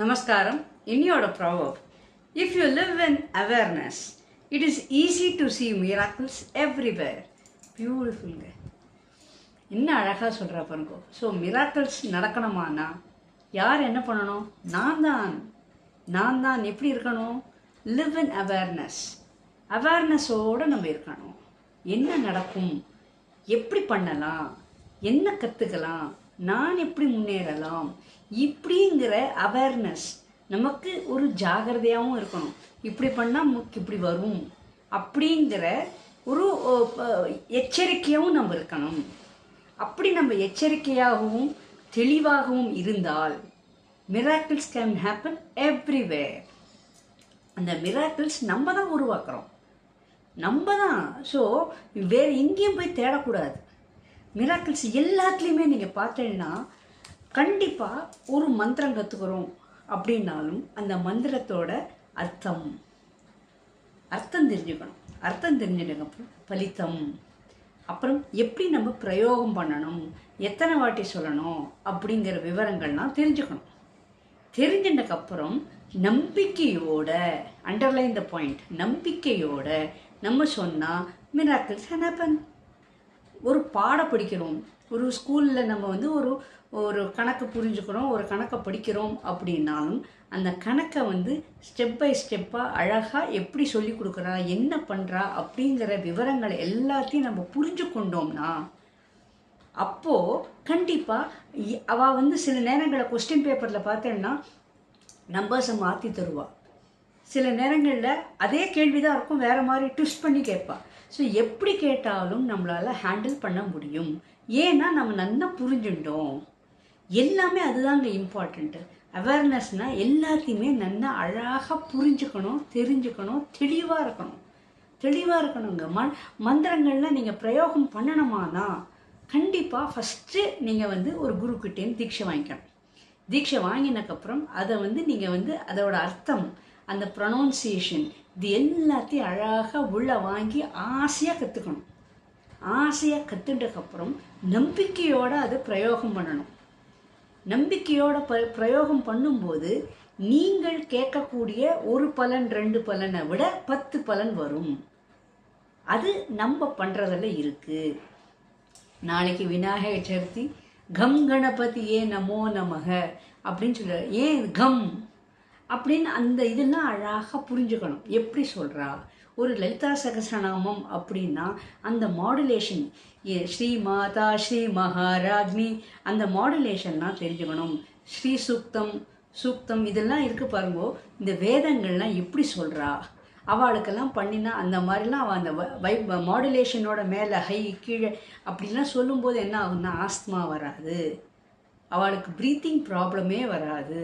நமஸ்காரம். இன்னியோட proverb if you live in awareness it is easy to see miracles everywhere பியூட்டிஃபுல்ங்க என்ன அழகாக சொல்கிற பாருங்க. ஸோ மிராக்கிள்ஸ் நடக்கணுமானா யார் என்ன பண்ணணும்? நான் தான். நான் தான் எப்படி இருக்கணும்? லிவ் இன் அவேர்னஸ் அவேர்னஸோடு நம்ம இருக்கணும். என்ன நடக்கும்? எப்படி பண்ணலாம்? என்ன கற்றுக்கலாம் நான் எப்படி முன்னேறலாம்? இப்படிங்கிற அவேர்னஸ் நமக்கு ஒரு ஜாகிரதையாகவும் இருக்கணும். இப்படி பண்ணால் முக் இப்படி வரும். அப்படிங்கிற ஒரு எச்சரிக்கையாகவும் நம்ம இருக்கணும். அப்படி நம்ம எச்சரிக்கையாகவும் தெளிவாகவும் இருந்தால் மிராக்கிள்ஸ் கேன் ஹேப்பன் எவ்ரிவேர் அந்த மிராக்கிள்ஸ் நம்ம தான் உருவாக்குறோம். நம்ம தான் ஸோ வேறு எங்கேயும் போய் தேடக்கூடாது. மிராக்கிள்ஸ் எல்லாத்துலேயுமே நீங்கள் பார்த்தீங்கன்னா கண்டிப்பாக ஒரு மந்திரம் கற்றுக்கிறோம் அப்படின்னாலும் அந்த மந்திரத்தோட அர்த்தம். அர்த்தம் தெரிஞ்சுக்கணும். அர்த்தம் தெரிஞ்சுக்கணும் பலித்தம் அப்புறம் எப்படி நம்ம பிரயோகம் பண்ணணும்? எத்தனை வாட்டி சொல்லணும்? அப்படிங்கிற விவரங்கள்லாம் தெரிஞ்சுக்கணும். தெரிஞ்சதுக்கப்புறம் நம்பிக்கையோட அண்டர்லைன் த பாயிண்ட் நம்பிக்கையோட நம்ம சொன்னால் மிராக்கிள்ஸ் ஹேப்பன் ஒரு பாடம் படிக்கிறோம் ஒரு ஸ்கூலில் நம்ம வந்து ஒரு ஒரு கணக்கு புரிஞ்சுக்கிறோம் ஒரு கணக்கை படிக்கிறோம் அப்படின்னாலும் அந்த கணக்கை வந்து ஸ்டெப் பை ஸ்டெப்பாக அழகாக எப்படி சொல்லி கொடுக்குறா என்ன பண்ணுறா அப்படிங்கிற விவரங்களை எல்லாத்தையும் நம்ம புரிஞ்சு கொண்டோம்னா அப்போது கண்டிப்பாக அவள் வந்து சில நேரங்களில் கொஸ்டின் பேப்பரில் பார்த்தேன்னா நம்பர்ஸை மாற்றி தருவாள் சில நேரங்களில் அதே கேள்வி தான் இருக்கும் வேறு மாதிரி ட்விஸ்ட் பண்ணி கேட்பாள் ஸோ எப்படி கேட்டாலும் நம்மளால் ஹேண்டில் பண்ண முடியும். ஏன்னா நம்ம நல்லா புரிஞ்சுட்டோம். எல்லாமே அதுதாங்க இம்பார்ட்டண்ட்டு அவேர்னஸ்னால் எல்லாத்தையுமே நல்லா அழகாக புரிஞ்சுக்கணும் தெரிஞ்சுக்கணும் தெளிவாக இருக்கணும். தெளிவாக இருக்கணுங்க. ம மந்திரங்கள்லாம் நீங்கள் பிரயோகம் பண்ணணுமானா கண்டிப்பாக ஃபஸ்ட்டு நீங்கள் வந்து ஒரு குருக்கிட்டேன்னு தீட்சை வாங்கிக்கணும். தீட்சை வாங்கினக்கப்புறம் அதை வந்து நீங்கள் வந்து அதோட அர்த்தம் அந்த ப்ரொனவுன்சியேஷன் இது எல்லாத்தையும் அழகாக உள்ளே வாங்கி ஆசையாக கற்றுக்கணும் ஆசையாக கற்றுட்டக்கப்புறம் நம்பிக்கையோடு அதை பிரயோகம் பண்ணணும். நம்பிக்கையோட ப பிரயோகம் பண்ணும்போது நீங்கள் கேட்கக்கூடிய ஒரு பலன் ரெண்டு பலனை விட பத்து பலன் வரும். அது நம்ம பண்ணுறதில் இருக்குது நாளைக்கு விநாயகர் சதுர்த்தி கம் கணபதியே நமோ நமக அப்படின்னு சொல்ற ஏன் கம்? அப்படின்னு அந்த இதெல்லாம் அழகாக புரிஞ்சுக்கணும். எப்படி சொல்கிறா ஒரு லலிதா சகசநாமம் அப்படின்னா அந்த மாடுலேஷன் ஸ்ரீ மாதா ஸ்ரீ மகாராஜ்னி அந்த மாடுலேஷன்லாம் தெரிஞ்சுக்கணும். ஸ்ரீ சூக்தம் சூக்தம் இதெல்லாம் இருக்குது பாருங்கோ. இந்த வேதங்கள்லாம் எப்படி சொல்கிறா அவளுக்கெல்லாம் பண்ணினா அந்த மாதிரிலாம் அவள் அந்த வை மாடுலேஷனோட மேலே ஹை கீழே அப்படிலாம் சொல்லும்போது என்ன ஆகும்னா ஆஸ்துமா வராது. அவளுக்கு ப்ரீத்திங் ப்ராப்ளமே வராது.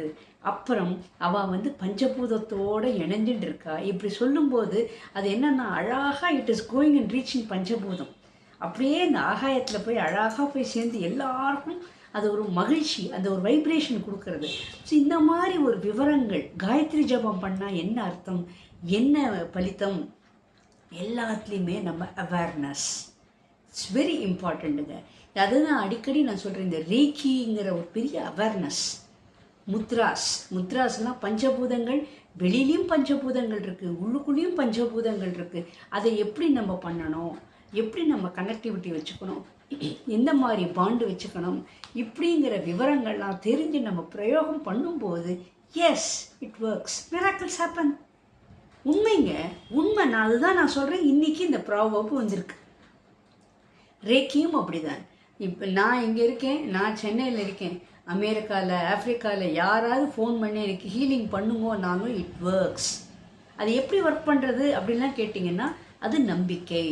அப்புறம் அவள் வந்து பஞ்சபூதத்தோடு இணைஞ்சுட்டு இருக்கா இப்படி சொல்லும்போது அது என்னன்னா அழகாக it is going and reaching பஞ்சபூதம். அப்படியே இந்த ஆகாயத்தில் போய் அழகாக போய் சேர்ந்து எல்லாருக்கும் அது ஒரு மகிழ்ச்சி அந்த ஒரு வைப்ரேஷன் கொடுக்கறது. ஸோ இந்த மாதிரி ஒரு விவரங்கள் காயத்ரி ஜபம் பண்ணால் என்ன அர்த்தம்? என்ன பலித்தம் எல்லாத்துலேயுமே நம்ம அவேர்னஸ் இட்ஸ் வெரி இம்பார்ட்டண்ட்டுங்க அதுதான் அடிக்கடி நான் சொல்கிறேன் இந்த ரீக்கிங்கிற ஒரு பெரிய அவேர்னஸ் முத்ராஸ். முத்ராஸ்லாம் பஞ்சபூதங்கள். வெளியிலையும் பஞ்சபூதங்கள் இருக்குது உள்ளுக்குள்ளேயும் பஞ்சபூதங்கள் இருக்குது அதை எப்படி நம்ம பண்ணணும்? எப்படி நம்ம கனெக்டிவிட்டி வச்சுக்கணும்? எந்த மாதிரி பாண்டு வச்சுக்கணும்? இப்படிங்கிற விவரங்கள்லாம் தெரிஞ்சு நம்ம பிரயோகம் பண்ணும்போது yes it works miracles happen உண்மைங்க. உண்மை நான் அதுதான் நான் சொல்கிறேன் இன்றைக்கி இந்த ப்ராவப்பு வந்திருக்கு. ரேக்கியும் அப்படிதான். இப்போ நான் இங்கே இருக்கேன். நான் சென்னையில் இருக்கேன். அமெரிக்காவில் ஆப்ரிக்காவில் யாராவது ஃபோன் பண்ணி எனக்கு ஹீலிங் பண்ணுங்கன்னாலும் இட் ஒர்க்ஸ் அது எப்படி ஒர்க் பண்ணுறது அப்படின்லாம் கேட்டிங்கன்னா அது நம்பிக்கை.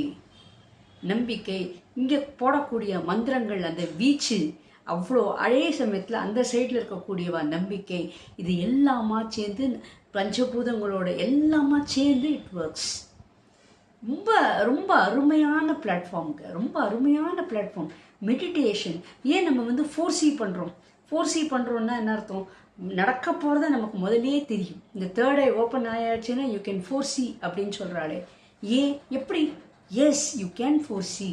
நம்பிக்கை. இங்கே போடக்கூடிய மந்திரங்கள் அந்த வீச்சு அவ்வளோ அழைய சமயத்தில் அந்த சைடில் இருக்கக்கூடியவா நம்பிக்கை. இது எல்லாமா சேர்ந்து பஞ்சபூதங்களோட எல்லாமா சேர்ந்து இட் ஒர்க்ஸ் ரொம்ப ரொம்ப அருமையான பிளாட்ஃபார்முக்கு ரொம்ப அருமையான பிளாட்ஃபார்ம் மெடிடேஷன் ஏன் நம்ம வந்து ஃபோர்ஸி பண்ணுறோம் ஃபோர்ஸி பண்ணுறோன்னா என்ன அர்த்தம்? நடக்க போகிறத நமக்கு முதலே தெரியும். இந்த தேர்ட் ஐ ஓப்பன் ஆயாச்சுன்னா யூ கேன் ஃபோர்ஸி அப்படின்னு சொல்கிறாளே ஏன் எப்படி? எஸ் யூ கேன் ஃபோர்ஸி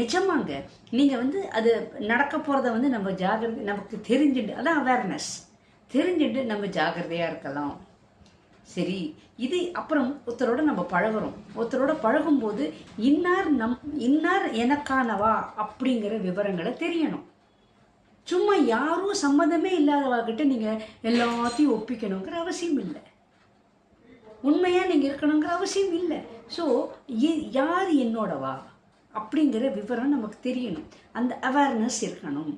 நிஜமாங்க. நீங்கள் வந்து அது நடக்க போகிறத வந்து நம்ம ஜாகிரதை நமக்கு தெரிஞ்சுட்டு அதான் அவேர்னஸ் தெரிஞ்சுட்டு நம்ம ஜாக்கிரதையாக இருக்கலாம். சரி இது அப்புறம் ஒருத்தரோட நம்ம பழகுறோம். ஒருத்தரோட பழகும்போது இன்னார் நம் இன்னார் எனக்கானவா? அப்படிங்கிற விவரங்களை தெரியணும். சும்மா யாரும் சம்மந்தமே இல்லாதவர்கிட்ட நீங்கள் எல்லாத்தையும் ஒப்பிக்கணுங்கிற அவசியம் இல்லை. உண்மையாக நீங்கள் இருக்கணுங்கிற அவசியம் இல்லை. ஸோ யார் என்னோடவா அப்படிங்கிற விவரம் நமக்கு தெரியணும். அந்த அவேர்னஸ் இருக்கணும்.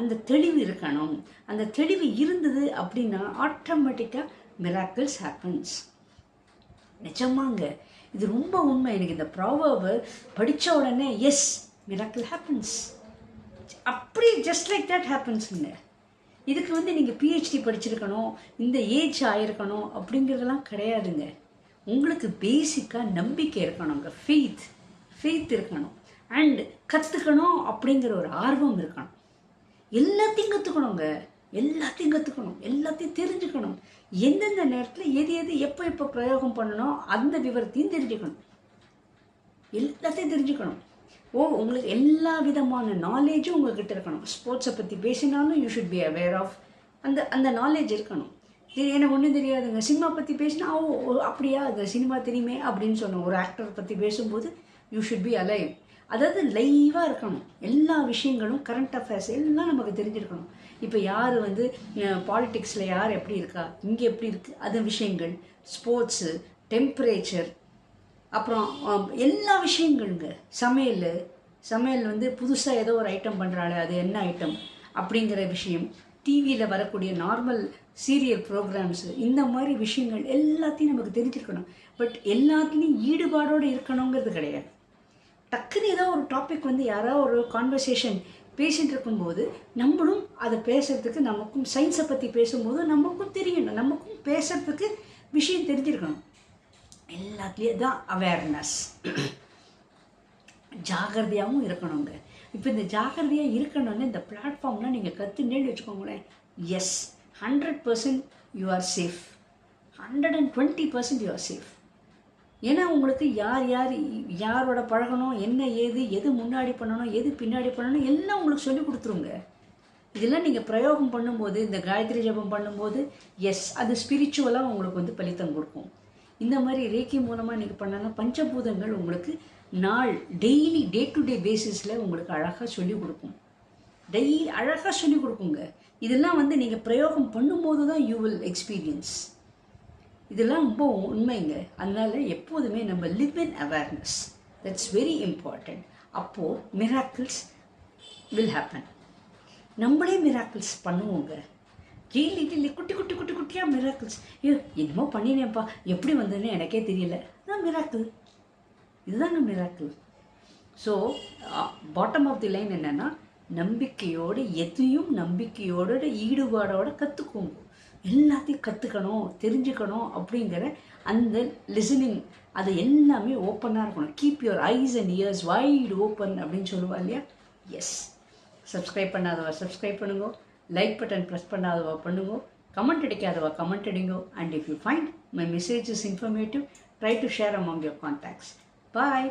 அந்த தெளிவு இருக்கணும். அந்த தெளிவு இருந்தது அப்படின்னா ஆட்டோமேட்டிக்காக மிராக்கிள்ஸ் ஹேப்பன்ஸ் நிஜமாங்க. இது ரொம்ப உண்மை. எனக்கு இந்த ப்ராவர்வை படித்த உடனே yes miracle happens just like that ஹேப்பன்ஸுங்க இதுக்கு வந்து நீங்கள் பிஹெச்டி படிச்சிருக்கணும் இந்த ஏஜ் ஆகிருக்கணும் அப்படிங்கிறதெல்லாம் கிடையாதுங்க. உங்களுக்கு பேசிக்காக நம்பிக்கை இருக்கணுங்க. ஃபெய்த் ஃபெய்த் இருக்கணும். அண்ட் கற்றுக்கணும் அப்படிங்கிற ஒரு ஆர்வம் இருக்கணும். எல்லாத்தையும் கற்றுக்கணுங்க எல்லாத்தையும் கற்றுக்கணும் எல்லாத்தையும் தெரிஞ்சுக்கணும். எந்தெந்த நேரத்தில் எது எது எப்போ எப்போ பிரயோகம் பண்ணணும் அந்த விவரத்தையும் தெரிஞ்சுக்கணும். எல்லாத்தையும் தெரிஞ்சுக்கணும். ஓ உங்களுக்கு எல்லா விதமான நாலேஜும் உங்கள்கிட்ட இருக்கணும். ஸ்போர்ட்ஸை பற்றி பேசினாலும் you should be aware of அந்த அந்த நாலேஜ் இருக்கணும். இது எனக்கு ஒன்றும் தெரியாதுங்க. சினிமா பற்றி பேசினா ஓ ஓ, அப்படியா? அது சினிமா தெரியுமே அப்படின்னு சொன்னோம் ஒரு ஆக்டர் பற்றி பேசும்போது யூ ஷுட் பி அலைவ் அதாவது லைவாக இருக்கணும். எல்லா விஷயங்களும் கரண்ட் அஃபேர்ஸ் எல்லாம் நமக்கு தெரிஞ்சிருக்கணும். இப்போ யார் வந்து பாலிட்டிக்ஸில் யார் எப்படி இருக்கா? இங்கே எப்படி இருக்குது அது விஷயங்கள் ஸ்போர்ட்ஸு டெம்பரேச்சர் அப்புறம் எல்லா விஷயங்களுங்க. சமையல் சமையல் வந்து புதுசாக ஏதோ ஒரு ஐட்டம் பண்ணுறாள் அது என்ன ஐட்டம் அப்படிங்கிற விஷயம். டிவியில் வரக்கூடிய நார்மல் சீரியல் ப்ரோக்ராம்ஸு இந்த மாதிரி விஷயங்கள் எல்லாத்தையும் நமக்கு தெரிஞ்சிருக்கணும். பட் எல்லாத்துலேயும் ஈடுபாடோடு இருக்கணுங்கிறது கிடையாது. டக்குன்னு ஏதோ ஒரு டாபிக் வந்து யாராவது ஒரு கான்வர்சேஷன் பேசிகிட்டு இருக்கும்போது நம்மளும் அதை பேசுகிறதுக்கு நமக்கும் சயின்ஸை பற்றி பேசும்போது நமக்கும் தெரியணும். நமக்கும் பேசுகிறதுக்கு விஷயம் தெரிஞ்சிருக்கணும். எல்லாத்துலேயும் தான் அவேர்னஸ் ஜாகிரதையாகவும் இருக்கணுங்க. இப்போ இந்த ஜாகிரதையாக இருக்கணும்னு இந்த பிளாட்ஃபார்ம்லாம் நீங்கள் கற்றுனேன்னு வச்சுக்கோங்களேன். Yes hundred percent you are safe hundred and twenty percent you are safe ஏன்னா உங்களுக்கு யார் யார் யாரோட பழகணும் என்ன ஏது எது முன்னாடி பண்ணணும் எது பின்னாடி பண்ணணும் எல்லாம் உங்களுக்கு சொல்லி கொடுத்துருங்க. இதெல்லாம் நீங்கள் பிரயோகம் பண்ணும்போது இந்த காயத்ரி ஜபம் பண்ணும்போது எஸ் அது ஸ்பிரிச்சுவலாக உங்களுக்கு வந்து பலித்தம் கொடுக்கும். இந்த மாதிரி ரேக்கி மூலமாக நீங்கள் பண்ணனா பஞ்சபூதங்கள் உங்களுக்கு நாள் டெய்லி டே டு டே பேசிஸில் உங்களுக்கு அழகாக சொல்லிக் கொடுக்கும். டெய்லி அழகாக சொல்லிக் கொடுக்குங்க. இதெல்லாம் வந்து நீங்கள் பிரயோகம் பண்ணும்போது தான் யூ வில் எக்ஸ்பீரியன்ஸ் இதெல்லாம் ரொம்ப உண்மைங்க. அதனால் எப்போதுமே நம்ம live in awareness that's very important அப்போது மிராக்கிள்ஸ் வில் ஹேப்பன் நம்மளே மிராக்கிள்ஸ் பண்ணுவோங்க. டெய்லி டெய்லி குட்டி குட்டி குட்டி குட்டியாக மிராக்கிள்ஸ் ஐயோ என்னமோ பண்ணினேன்ப்பா. எப்படி வந்ததுன்னு எனக்கே தெரியல. அதான் மிராக்கிள் இதுதாங்க miracle so bottom of the line என்னென்னா நம்பிக்கையோடு எதையும் நம்பிக்கையோட ஈடுபாடோட கற்றுக்கோங்க எல்லாத்தையும் கற்றுக்கணும் தெரிஞ்சுக்கணும் அப்படிங்கிற அந்த லிசனிங் அது எல்லாமே ஓப்பனாக இருக்கணும். Keep your eyes and ears wide open அப்படின்னு சொல்லுவா இல்லையா? எஸ் சப்ஸ்கிரைப் பண்ணாதவ சப்ஸ்கிரைப் பண்ணுங்க. லைக் பட்டன் ப்ரெஸ் பண்ணாதவா பண்ணுங்க கமெண்ட் அடிக்காதவா கமெண்ட் அடிங்க and if you find my message is informative try to share among your contacts bye